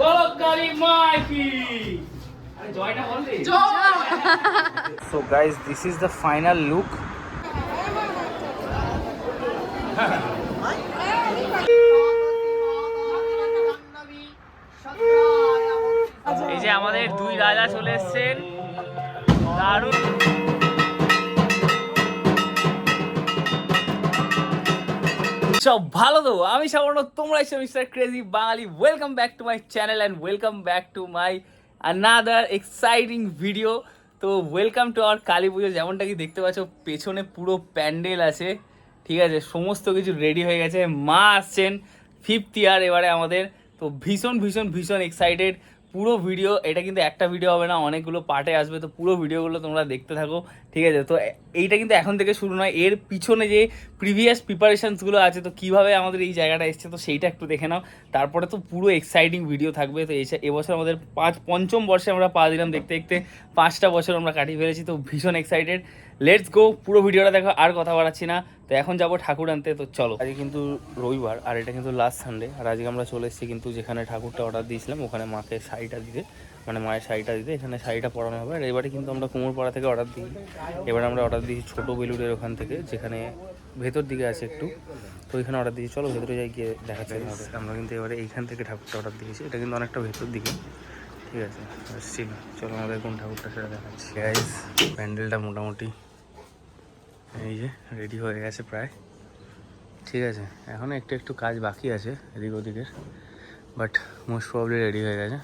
বলকারি মাইকি। আরে জয়টা বল রে। So guys, this is the এই যে আমাদের দুই রাজা চলে এসেছেন। দারুণ। সব ভালো তো, আমি সামান্য তোমরা এসে Mister Crazy Bangali. Welcome back to my channel and welcome back to my another exciting video তো welcome to our Kali Pujo, যেমনটা কি দেখতে পাচ্ছ, পেছনে পুরো প্যান্ডেল আছে। ঠিক আছে, সমস্ত কিছু রেডি হয়ে গেছে। মা আসছেন ফিফথ ইয়ার এবারে আমাদের। তো ভীষণ ভীষণ ভীষণ এক্সাইটেড পুরো ভিডিও এটা কিন্তু একটা ভিডিও হবে না, অনেকগুলো পার্টে আসবে, তো পুরো ভিডিওগুলো তোমরা দেখতে থাকো, ঠিক আছে? তো এইটা কিন্তু এখন থেকে শুরু নয়, এর পিছনে যে প্রিভিয়াস প্রিপারেশনসগুলো আছে, তো কীভাবে আমাদের এই জায়গাটা এসছে, তো সেইটা একটু দেখে নাও। তারপরে তো পুরো এক্সাইটিং ভিডিও থাকবে, তো এই এবছর আমাদের পাঁচ, পঞ্চম বর্ষে আমরা পা দিলাম দেখতে দেখতে, পাঁচটা বছর আমরা কাটিয়ে ফেলেছি, তো ভীষণ এক্সাইটেড লেটস গো পুরো ভিডিওটা দেখো, আর কথা বাড়াচ্ছি না। তো এখন যাব ঠাকুর আনতে, তো চলো। আজকে কিন্তু রবিবার, আর এটা কিন্তু লাস্ট সানডে আর আজকে আমরা চলে এসেছি কিন্তু যেখানে ঠাকুরটা অর্ডার দিয়েছিলাম, ওখানে মাকে শাড়িটা দিতে। মানে মায়ের শাড়িটা দিতে, এখানে শাড়িটা পরানো হবে। আর এবারে কিন্তু আমরা কুমোরপাড়া থেকে অর্ডার দিই। এবারে আমরা অর্ডার দিয়েছি ছোটো বেলুড়ের ওখান থেকে, যেখানে ভেতর দিকে আছে একটু। তো ওইখানে অর্ডার দিয়েছি। চলো ভেতরে যাই গিয়ে দেখাচ্ছি। আমাদের আমরা কিন্তু এবারে এইখান থেকে ঠাকুরটা অর্ডার দিয়েছি। এটা কিন্তু অনেকটা ভেতর দিকে। ঠিক আছে আসছি চলো আমাদের কোন ঠাকুরটা সেটা দেখাচ্ছি। গাইজ প্যান্ডেলটা মোটামুটি এই যে রেডি হয়ে গেছে প্রায়। ঠিক আছে এখন একটু একটু কাজ বাকি আছে এদিক ওদিকের বাট মোস্ট প্রবলি রেডি হয়ে গেছে।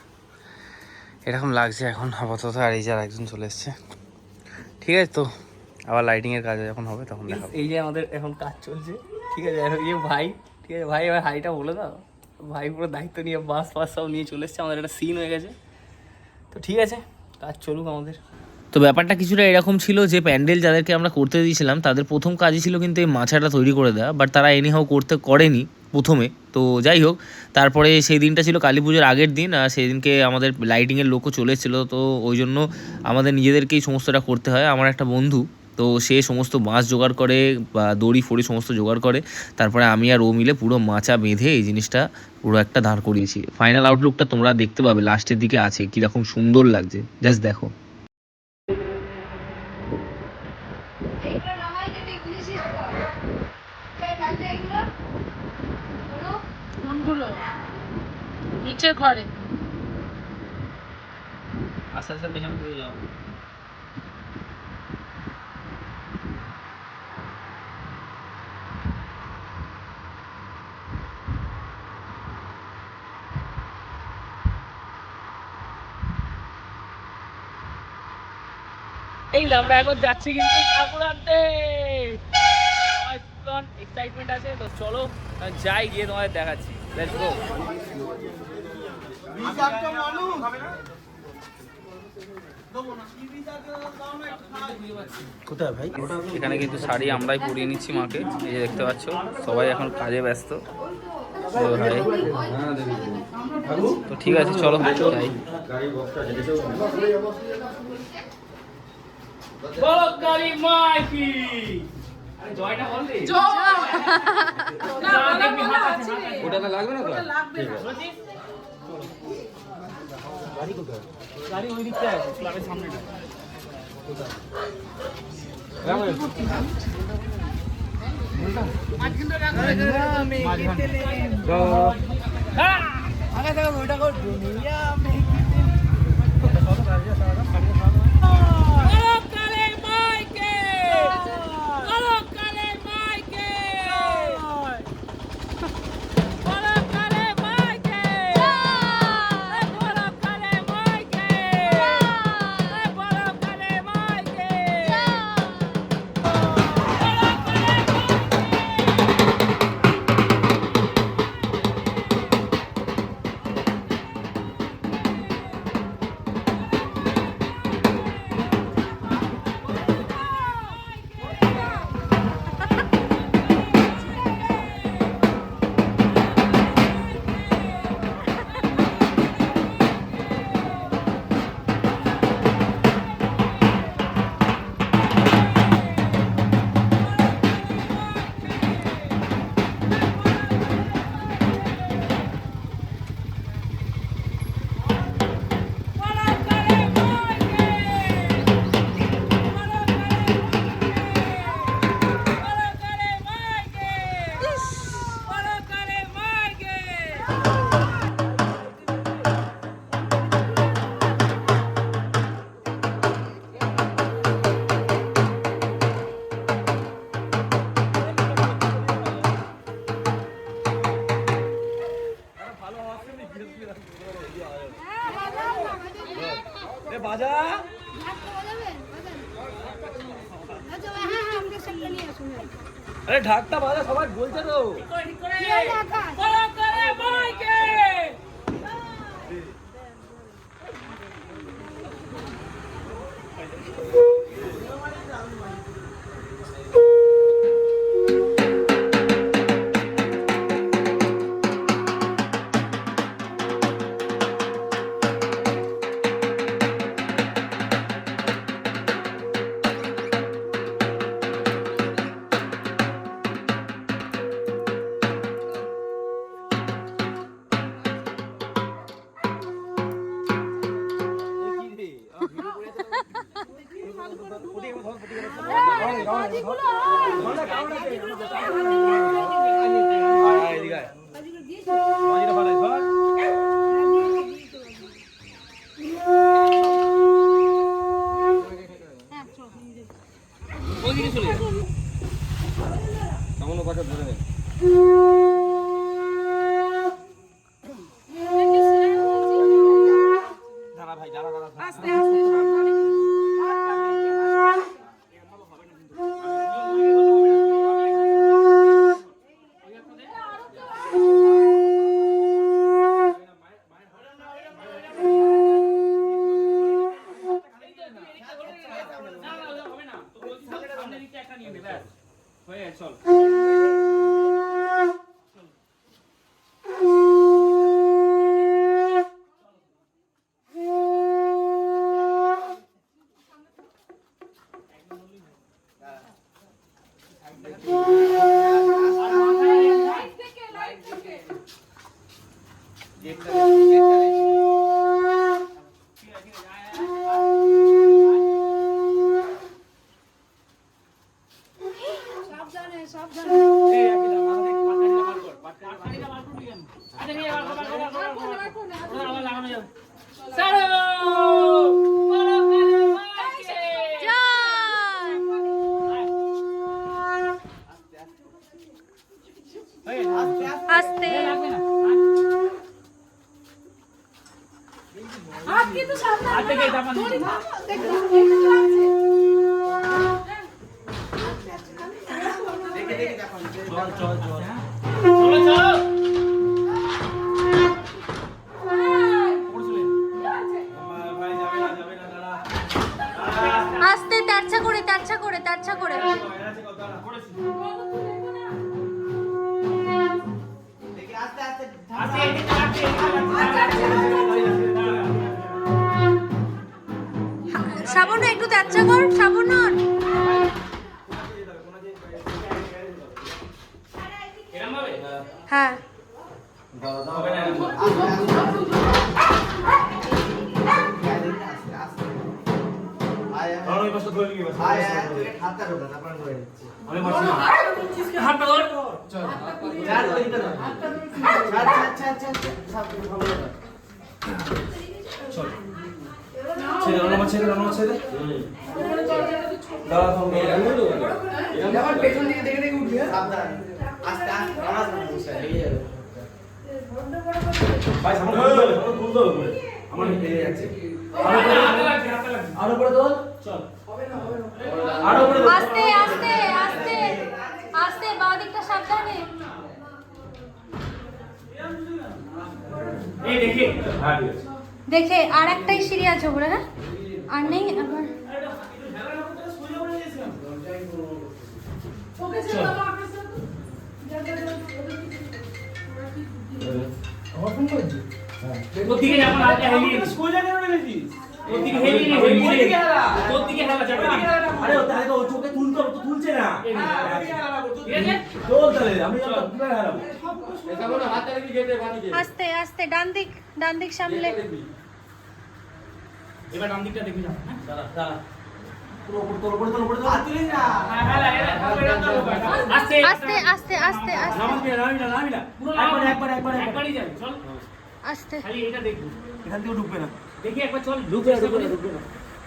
এরকম লাগছে এখন আপাতত আর এই যে আর একজন চলে এসছে। ঠিক আছে তো আবার লাইটিংয়ের কাজ যখন হবে তখন দেখাবো। এই যে আমাদের এখন কাজ চলছে ঠিক আছে এই ভাই ঠিক আছে ভাই এবার হাইটা বলে দাও। ভাই পুরো দায়িত্ব নিয়ে বাস ফাস সব নিয়ে চলে এসছে আমাদের একটা সিন হয়ে গেছে। তো ঠিক আছে, কাজ চলুক আমাদের। তো ব্যাপারটা কিছুটা এরকম ছিল যে প্যান্ডেল যাদেরকে আমরা করতে দিয়েছিলাম, তাদের প্রথম কাজই ছিল কিন্তু এই মাছাটা তৈরি করে দেওয়া বাট তারা এনিহাও করতে করেনি প্রথমে। তো যাই হোক, তারপরে সেই দিনটা ছিল কালী পুজোর আগের দিন, আর সেই দিনকে আমাদের লাইটিংয়ের লোকও চলে এসেছিল, তো ওই জন্য আমাদের নিজেদেরকেই সমস্তটা করতে হয়। আমার একটা বন্ধু তো সে সমস্ত মাছ জোগাড় করে বা দড়ি ফড়ি সমস্ত জোগাড় করে তারপরে আমি আর ও মিলে পুরো মাচা বেঁধে এই জিনিসটা পুরো একটা দাঁড় করিয়েছি। ফাইনাল আউটলুকটা তোমরা দেখতে পাবে লাস্টের দিকে আছে কীরকম সুন্দর লাগছে। জাস্ট দেখো। নাচে ঘরে। আস্তে আস্তে পেছনে দিয়ে যাও। এই যে আমরা এখন যাচ্ছি কিন্তু ঠাকুর আনতে এক্সাইটমেন্ট আছে তো চলো যাই গিয়ে তোমাদের দেখাচ্ছি। লেটস গো কোথায় ভাই? এখানে কিন্তু শাড়ি আমরাই পরিয়ে নিচ্ছি মাকে। এই যে দেখতে পাচ্ছ সবাই এখন কাজে ব্যস্ত। তো ভাই তো ঠিক আছে চলো যাই। বলো কালী মা কি আরে জয়টা বল দে ওটা না লাগবে না তো লাগবে না। গাড়ি কোথায়? গাড়ি ওই দিকটা আছে ক্লাবের সামনেটা। কোথায় হ্যাঁ। আগে দেখো ওইটা করব ঢাকটা ভালো Música 走走走走了走 আস্তে আস্তে দাঁড়া আমার পেয়ে যাচ্ছে আরও পরে দোল চল হবে না হবে না আরও পরে আস্তে আস্তে আস্তে। আস্তে বাঁ দিকটা সাবধানে দেখে আর একটাই সিঁড়ি আছে ওপরে না আর নেই চোখে তুলতে তুলছে না। আস্তে আস্তে সামলে দেখি একবার চল। ঢুকবে ঢুকবে না।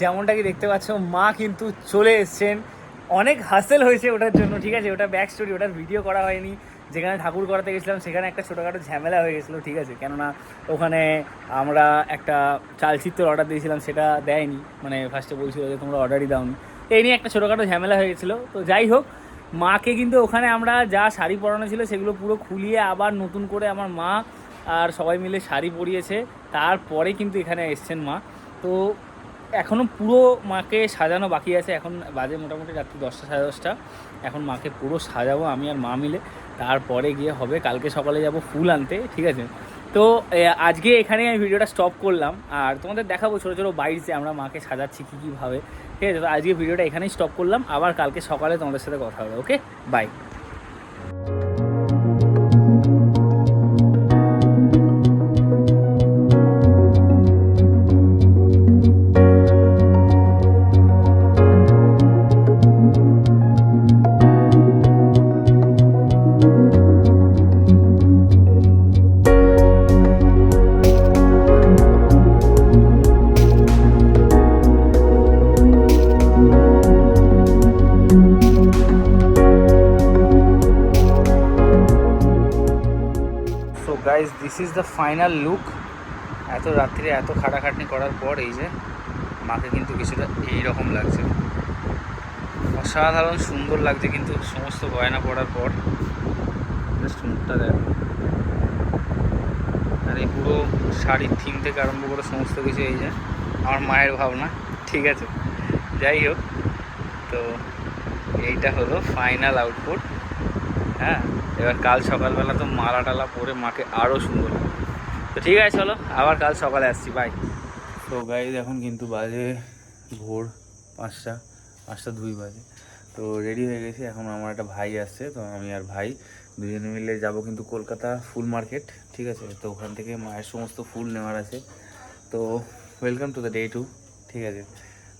যেমনটা কি দেখতে পাচ্ছ, মা কিন্তু চলে এসছেন। অনেক হাসেল হয়েছে ওটার জন্য, ঠিক আছে? ওটা ব্যাক স্টোরি ওটার ভিডিও করা হয়নি। যেখানে ঠাকুর করাতে গেছিলাম, সেখানে একটা ছোটোখাটো ঝামেলা হয়ে গেছিল, ঠিক আছে? কেননা ওখানে আমরা একটা চালচিত্রের অর্ডার দিয়েছিলাম, সেটা দেয়নি। মানে ফার্স্টে বলছিল যে, তোমরা অর্ডারই দাওনি। এই নিয়ে একটা ছোটোখাটো ঝামেলা হয়ে গেছিল। তো যাই হোক, মাকে কিন্তু ওখানে আমরা যা শাড়ি পরানো ছিল, সেগুলো পুরো খুলিয়ে আবার নতুন করে আমার মা আর সবাই মিলে শাড়ি পরিয়েছে। তারপরে কিন্তু এখানে এসছেন মা। তো এখনও পুরো মাকে সাজানো বাকি আছে। এখন বাজে মোটামুটি রাত্রি দশটা, সাড়ে দশটা। এখন মাকে পুরো সাজাবো আমি আর মা মিলে। তারপরে গিয়ে হবে, কালকে সকালে যাব ফুল আনতে, ঠিক আছে? তো আজকে এখানে আমি ভিডিওটা স্টপ করলাম। আর তোমাদের দেখাবো ছোটো ছোটো বাইক যে আমরা মাকে সাজাচ্ছি কী কীভাবে ঠিক আছে? তো আজকে ভিডিওটা এখানেই স্টপ করলাম। আবার কালকে সকালে তোমাদের সাথে কথা হবে ওকে বাই ফাইনাল লুক। এত রাত্রে এত খাটাখাটনি করার পর এই যে মাকে কিন্তু কিছুটা এইরকম লাগছে। অসাধারণ সুন্দর লাগছে কিন্তু সমস্ত গয়না পরার পর। জাস্ট মুখটা দেখো। আর এই পুরো শাড়ির থিম থেকে আরম্ভ করে সমস্ত কিছু এই যে আমার মায়ের ভাবনা। ঠিক আছে, যাই হোক। তো এইটা হলো ফাইনাল আউটপুট হ্যাঁ এবার কাল সকালবেলা তো মালা টালা পরে মাকে আরও সুন্দর লাগবে। তো ঠিক আছে, চলো। আবার কাল সকালে আসছি বাই তো গাইজ এখন কিন্তু বাজে ভোর পাঁচটা পাঁচটা দুই বাজে। তো রেডি হয়ে গেছি, এখন আমার একটা ভাই আসছে, তো আমি আর ভাই দুজনে মিলে যাব কিন্তু কলকাতা ফুল মার্কেট, ঠিক আছে? তো ওখান থেকে মায়ের সমস্ত ফুল নেওয়ার আছে। তো welcome to the day two ঠিক আছে?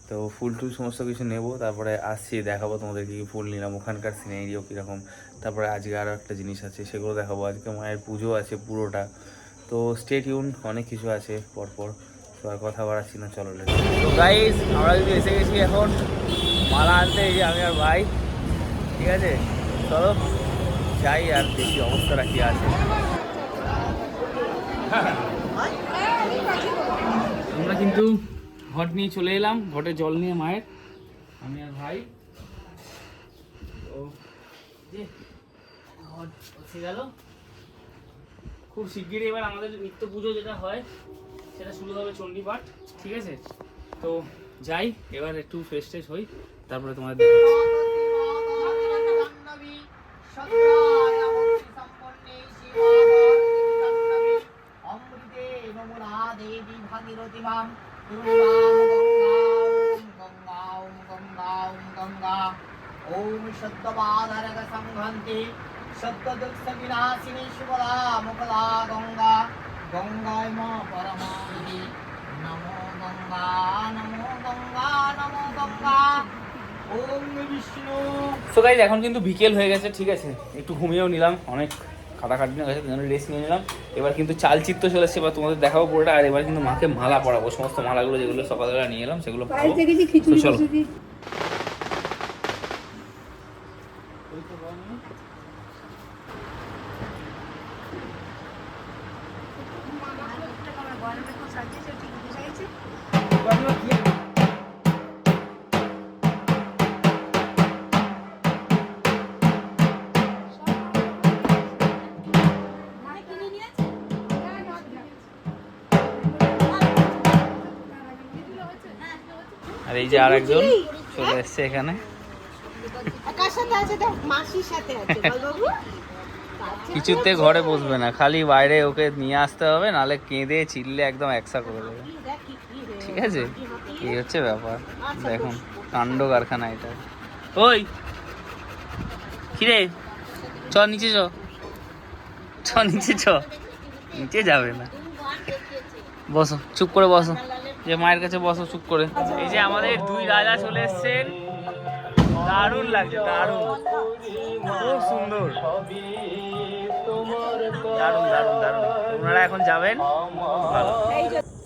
তো ফুল টুল সমস্ত কিছু নেব, তারপরে আসছি, দেখাবো তোমাদের কী ফুল নিলাম, ওখানকার সিনারিও কীরকম। তারপরে আজকে আরও একটা জিনিস আছে, সেগুলো দেখাবো। আজকে মায়ের পুজো আছে পুরোটা। তো স্টেট ইউন অনেক কিছু আছে পরপর। তো আর কথা বাড়াচ্ছি না, চলো তো গাইস আমরা যদি এসে গেছি এখন, মালা আনতে, এই আমি আর ভাই, ঠিক আছে? চলো, যাই আর দেখি অবস্থাটা কী আছে। আমরা কিন্তু ঘট নিয়ে চলে এলাম, ঘটে জল নিয়ে মায়ের, আমি আর ভাই। যে, ঘট গেল। খুব শিগগিরই এবার আমাদের নিত্য পুজো যেটা হয়, সেটা শুরু হবে চণ্ডীপাঠ, ঠিক আছে? তো যাই, এবার একটু ফ্রেশ ট্রেশ হই, তারপরে তোমাদের ওম সংঘন্তি বিনাশিনী শুভদা মুখদা গঙ্গা গঙ্গায় মা নমো গঙ্গা নমো গঙ্গা নমো গঙ্গা সো গাইজ এখন কিন্তু বিকেল হয়ে গেছে ঠিক আছে? একটু ঘুমিয়েও নিলাম অনেক খাটাখাটি হয়ে গেছে রেস্ট নিয়ে নিলাম। এবার কিন্তু চালচিত্র চলে এসেছে এবার তোমাদের দেখাবো পুরোটা। আর এবার কিন্তু মাকে মালা পরাবো সমস্ত মালাগুলো যেগুলো সকালবেলা নিয়ে এলাম সেগুলো চলো। আর এই যে আরেকজন চলে এসছে এখানে। কিছুতে ঘরে বসবে না খালি বাইরে ওকে নিয়ে আসতে হবে নালে কেঁদে চিল্লে একদম একসা করে দেবে। ঠিক আছে? এই হচ্ছে ব্যাপার। দেখুন কাণ্ড কারখানা এটা। ওই! কিরে? চ নিচে চ। চ নিচে চ। নিচে যাবে না। বসো চুপ করে বসো। যে মায়ের কাছে বসো, চুপ করে। এই যে আমাদের দুই রাজা চলে এসেছেন। দারুণ লাগছে, দারুণ। খুব সুন্দর। দারুণ দারুণ দারুণ। ওনারা এখন যাবেন।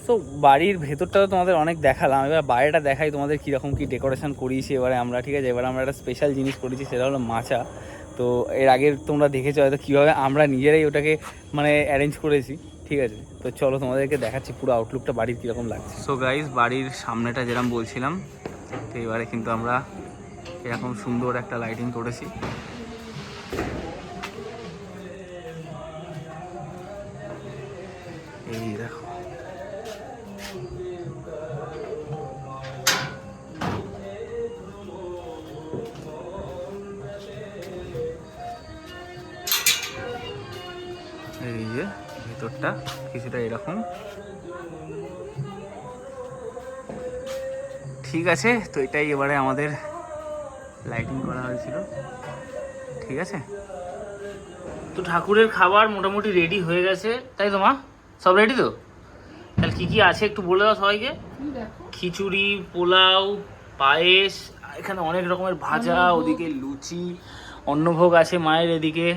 তো বাড়ির ভেতরটা তো তোমাদের অনেক দেখালাম। এবার বাইরেটা দেখাই তোমাদের কীরকম কী ডেকোরেশন করিয়েছি এবারে আমরা, ঠিক আছে? এবার আমরা একটা স্পেশাল জিনিস করেছি, সেটা হলো মাচা। তো এর আগে তোমরা দেখেছ হয়তো কীভাবে আমরা নিজেরাই ওটাকে মানে অ্যারেঞ্জ করেছি, ঠিক আছে? তো চলো তোমাদেরকে দেখাচ্ছি পুরো আউটলুকটা বাড়ির কীরকম লাগছে। সো গাইজ বাড়ির সামনেটা যেরকম বলছিলাম, তো এবারে কিন্তু আমরা এরকম সুন্দর একটা লাইটিং করেছি। এই দেখো ভিতরটা কিছুটা এরকম। ঠিক আছে তো এটাই এবারে আমাদের লাইটিং করা হয়েছিল। ঠিক আছে? তো ঠাকুরের খাবার মোটামুটি রেডি হয়ে গেছে। তাই তো মা? সব রেডি তো? তাহলে কী কী আছে একটু বলে দাও সবাইকে? খিচুড়ি পোলাও পায়েস এখানে অনেক রকমের ভাজা ওদিকে লুচি অন্নভোগ আছে মায়ের এদিকে।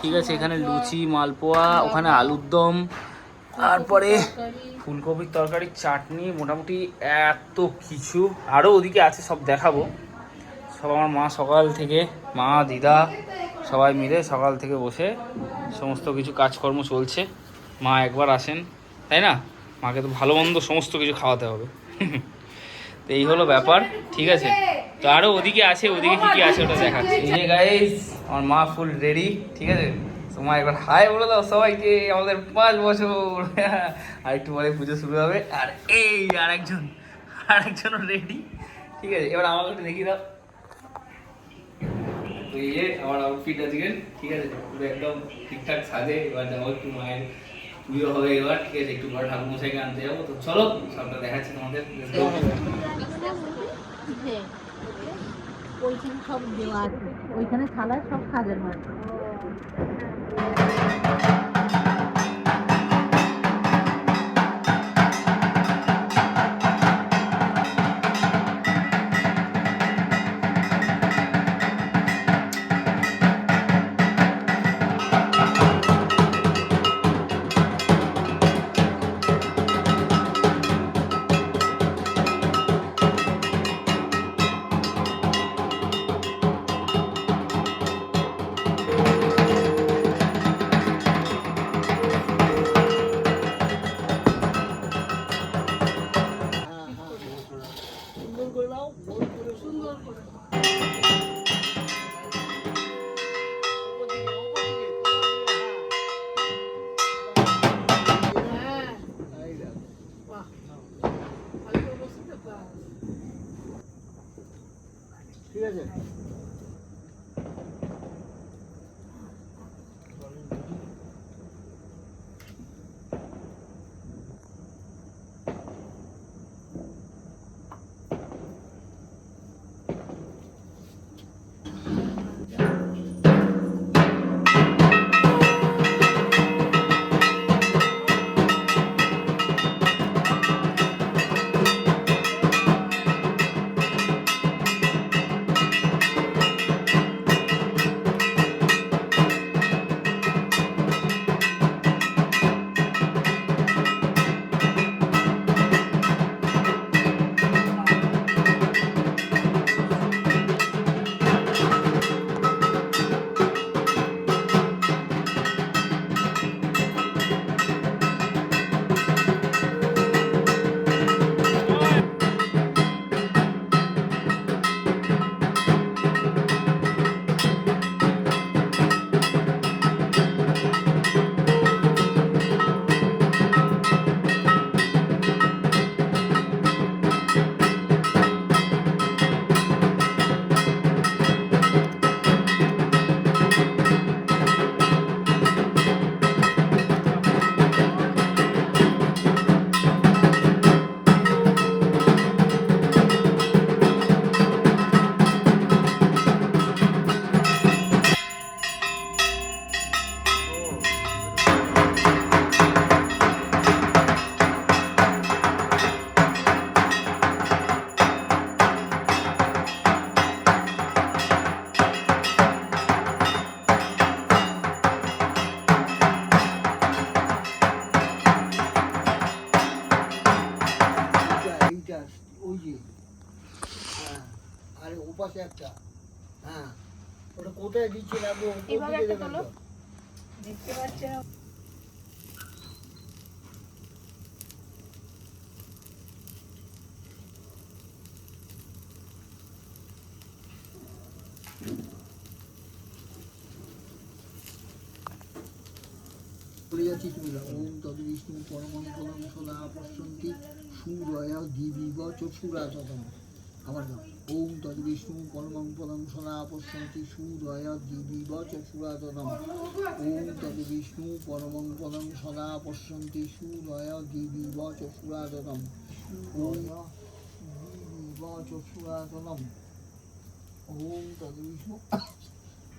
ঠিক আছে, এখানে লুচি, মালপোয়া, ওখানে আলুর দম তারপরে ফুলকপির তরকারি চাটনি, মোটামুটি এত কিছু। আরও ওদিকে আছে, সব দেখাবো। সব আমার মা সকাল থেকে, মা, দিদা, সবাই মিলে সকাল থেকে বসে সমস্ত কিছু কাজকর্ম চলছে। মা একবার আসেন, তাই না? মাকে তো ভালো মন্দ সমস্ত কিছু খাওয়াতে হবে। তো এই হলো ব্যাপার, ঠিক আছে? তো আরও ওদিকে আছে, ওদিকে কী কী আছে ওটা দেখাচ্ছি। গাইস আমার মা ফুল রেডি ঠিক আছে? তোমার একবার হাই বলে দাও সবাইকে, আমাদের পাঁচ বছর। আর একটু পরে পুজো শুরু হবে। আর এই আর একজন আরেকজন, আরেকজনও রেডি ঠিক আছে? এবার আমাকে একটু দেখিয়ে দাও। আমার আউটফিট আজকে ঠিক আছে? পুরো একদম ঠিকঠাক সাজে। এবার যাব একটু মায়ের পুজো হবে এবার, ঠিক আছে? একটু পরে ঠাকুর মশাইকে আনতে যাব। তো চলো, সবটা দেখাচ্ছি তোমাদের. ওইখানে সব দেওয়া আছে। ওইখানে থালায় সব সাজানো আছে করে নাও সুন্দর করে। ওই যে হ্যাঁ আর ওপাশে একটা হ্যাঁ ওটা কোথায় দিচ্ছে একটা তোলো। দেখতে পাচ্ছেন? বলে যাচ্ছি তুমি ওম তদ বিষ্ণু পরমঙ্গলম সদা পশ্যন্তি সুরয়া দিবিব চক্ষুরাতম আমার নাম। ওম তদ বিষ্ণু পরমঙ্গলম সদা পশ্যন্তি সুরয়া দিবিব চক্ষুরাতম ওম তদ বিষ্ণু পরমঙ্গলম সদা পশ্যন্তি সুরয়া দিবিব চক্ষুরাতম ওম দিবিব চক্ষুরাতম ওম তদ বিষ্ণু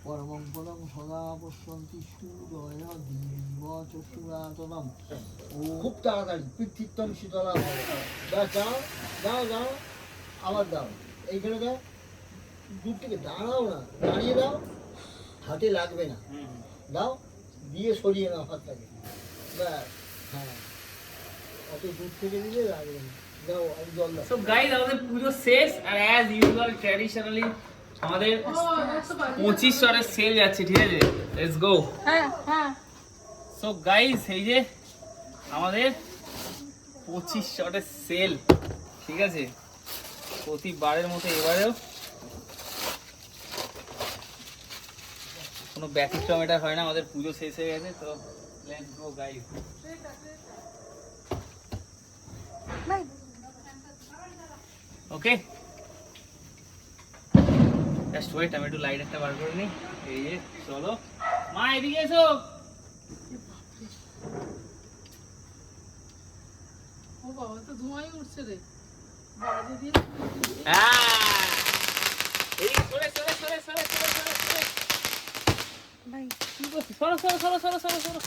পরমং পদং সদা পশ্যন্তি সুরয় দিব চক্ষুরাতনম। ও খুব তাড়াতাড়ি পৃথিবীতম শীতলা দাও দাও দাও আবার দাও। এইখানে দাও। দূর থেকে দাঁড়াও না দাঁড়িয়ে দাও। হাতে লাগবে না। দাও দিয়ে সরিয়ে নাও হাতটাকে। ব্যাস হ্যাঁ। অত দূর থেকে দিলে লাগবে না। দাও আমি জল দাও। সো গাইজ আমাদের পুজো শেষ আর অ্যাজ ইউজুয়াল ট্র্যাডিশনালি আমাদের পঁচিশ চরের সেল যাচ্ছে ঠিক আছে? লেটস গো হ্যাঁ হ্যাঁ। সো গাইজ এই যে আমাদের পঁচিশ শটের সেল ঠিক আছে? প্রতিবারের মতো এবারেও কোনো ব্যতিক্রম এটা হয় না আমাদের পুজো শেষ হয়ে গেছে তো let's go guys okay just wait আমি একটু লাইট একটা বার করে নিই। এই যে চলো। মা এদিকে এসো। ও বাবা তো ধোঁয়াই উঠছে রে। বাজে দিয়ে হ্যাঁ। এই সরে সরে সরে সরে সরে সরে সরে সরো সরো সরো সরো সরো।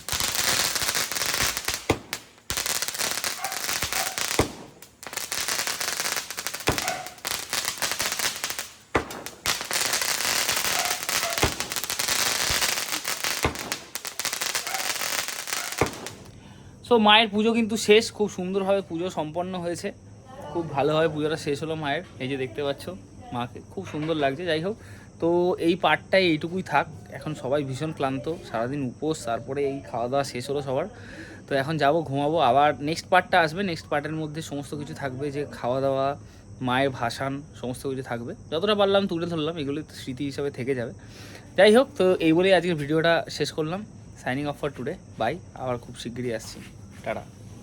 সো মায়ের পুজো কিন্তু শেষ। খুব সুন্দরভাবে পুজো সম্পন্ন হয়েছে। খুব ভালোভাবে পুজোটা শেষ হলো মায়ের। এই যে দেখতে পাচ্ছ, মাকে খুব সুন্দর লাগছে, যাই হোক। তো, এই পার্টটাই এইটুকুই থাক। এখন সবাই ভীষণ ক্লান্ত, সারাদিন উপোস, তারপরে এই খাওয়া দাওয়া শেষ হলো সবার। তো, এখন যাব, ঘুমাবো। আবার নেক্সট পার্টটা আসবে। নেক্সট পার্টের মধ্যে সমস্ত কিছু থাকবে, যে খাওয়া দাওয়া মায়ের ভাসান, সমস্ত কিছু থাকবে। যতটা পারলাম তুলে ধরলাম এগুলো স্মৃতি হিসাবে থেকে যাবে। যাই হোক, তো, এই বলেই আজকের ভিডিওটা শেষ করলাম। Signing off for today bye আবার খুব শিগগিরই আসছি। டாடா.